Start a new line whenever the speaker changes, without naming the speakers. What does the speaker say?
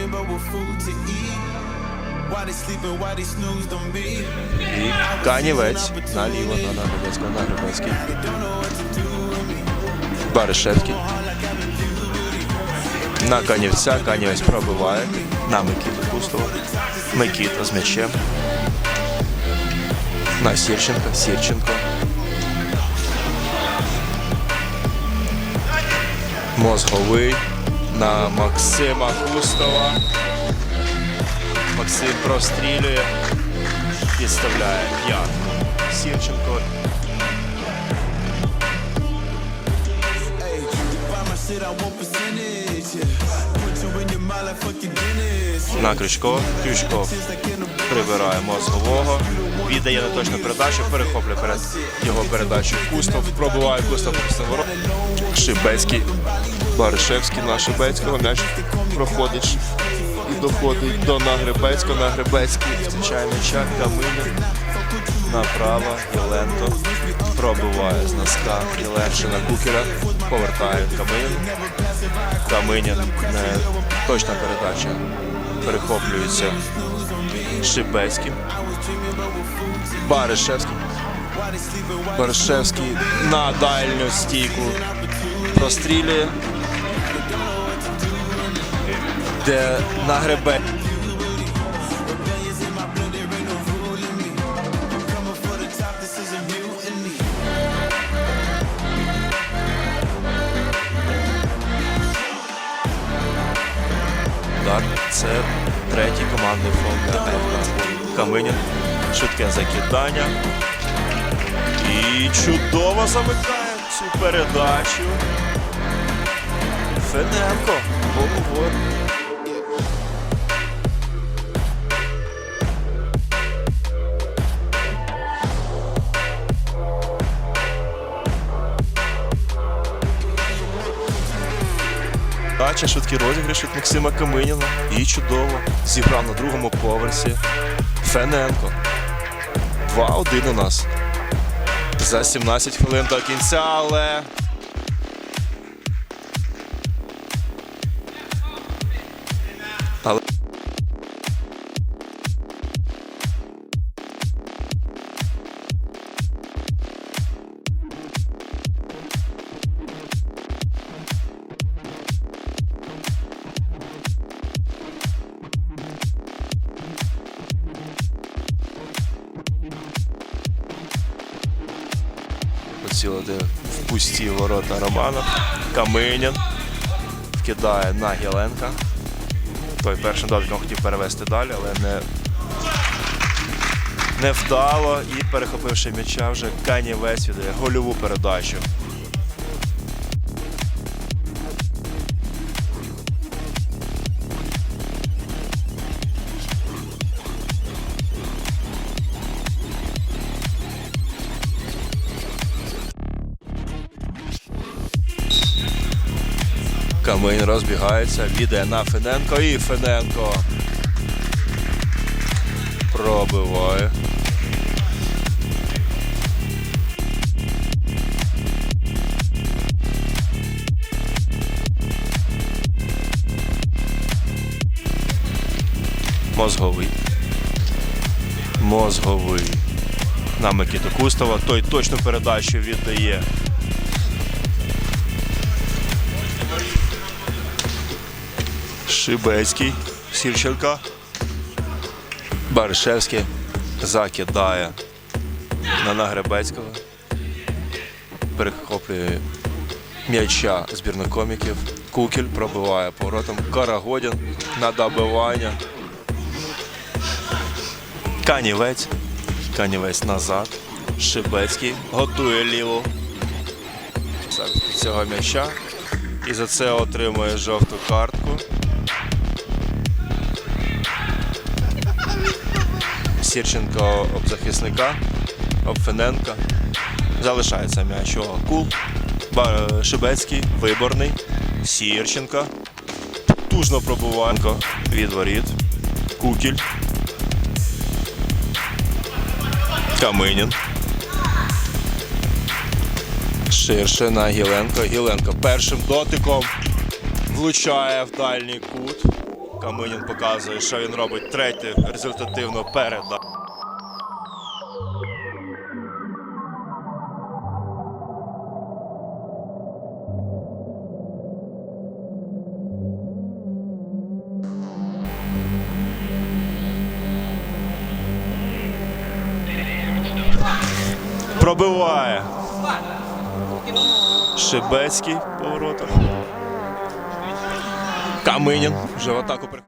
dreaming about what food to eat. Why they sleeping, why they snoozed on me.
Канівець наліво на Нагребецького, Нагребецький. Баришевський. На Канівця, Канівець пробиває. На Микіту Кустова. Микіта з м'ячем. На Сірченка, Сірченко. Мозговий на Максима Кустова. Максим прострілює, підставляє п'ятку.
Dennis.
На Крючкова. Крючков прибирає мозгового. Віддає неточну передачу, перехоплює перед його передачу. Кустов пробиває Кустов. Шибецький. Баришевський на Шибецького. М'яч проходить і доходить до Нагребецького. Нагребецький втрачає м'яча. Каминин направо. Єленко пробиває з носка. Єленшина Кукера. Повертає Каминин. Каминін не точна передача. Перехоплюється Шибецьким. Баришевський. Баришевський на дальню стійку прострілює. Де нагребе. Так, це третій командний фронт ФК. Каминін. Швидке закидання. І чудово замикає цю передачу. Феденко. Головою. Дача, швидкий розіграш від Максима Каминіна. І чудово. Зіграв на другому поверсі. Фененко. 2-1 у нас. За 17 хвилин до кінця, але. Але. Поцілити в пусті ворота Романа. Каминін вкидає на Гіленка. Той першим дотком хотів перевести далі, але не, не вдало. І перехопивши м'яча, вже Канівець віддає гольову передачу. Камин розбігається, віде на Фененко і Фененко пробиває. Мозговий. Мозговий. На Микиту Кустова. Той точну передачу віддає. Шибецький, Сірченка. Баришевський закидає на Нагребецького. Перехоплює м'яча збірнокоміків. Кукіль пробиває поворотом. Карагодін на добивання. Канівець. Канівець назад. Шибецький готує ліву. Цього м'яча. І за це отримує жовту картку. Сірченко об захисника, об Фененка. Залишається м'яч у Акул. Шибецький, виборний. Сірченко. Тужно пробуванко від воріт. Кукіль. Каминін. Ширше на Гіленко. Гіленко першим дотиком влучає в дальній кут. Каминін показує, що він робить третє результативно переда. Пробиває. Шибецький в Каминін вже в атаку при-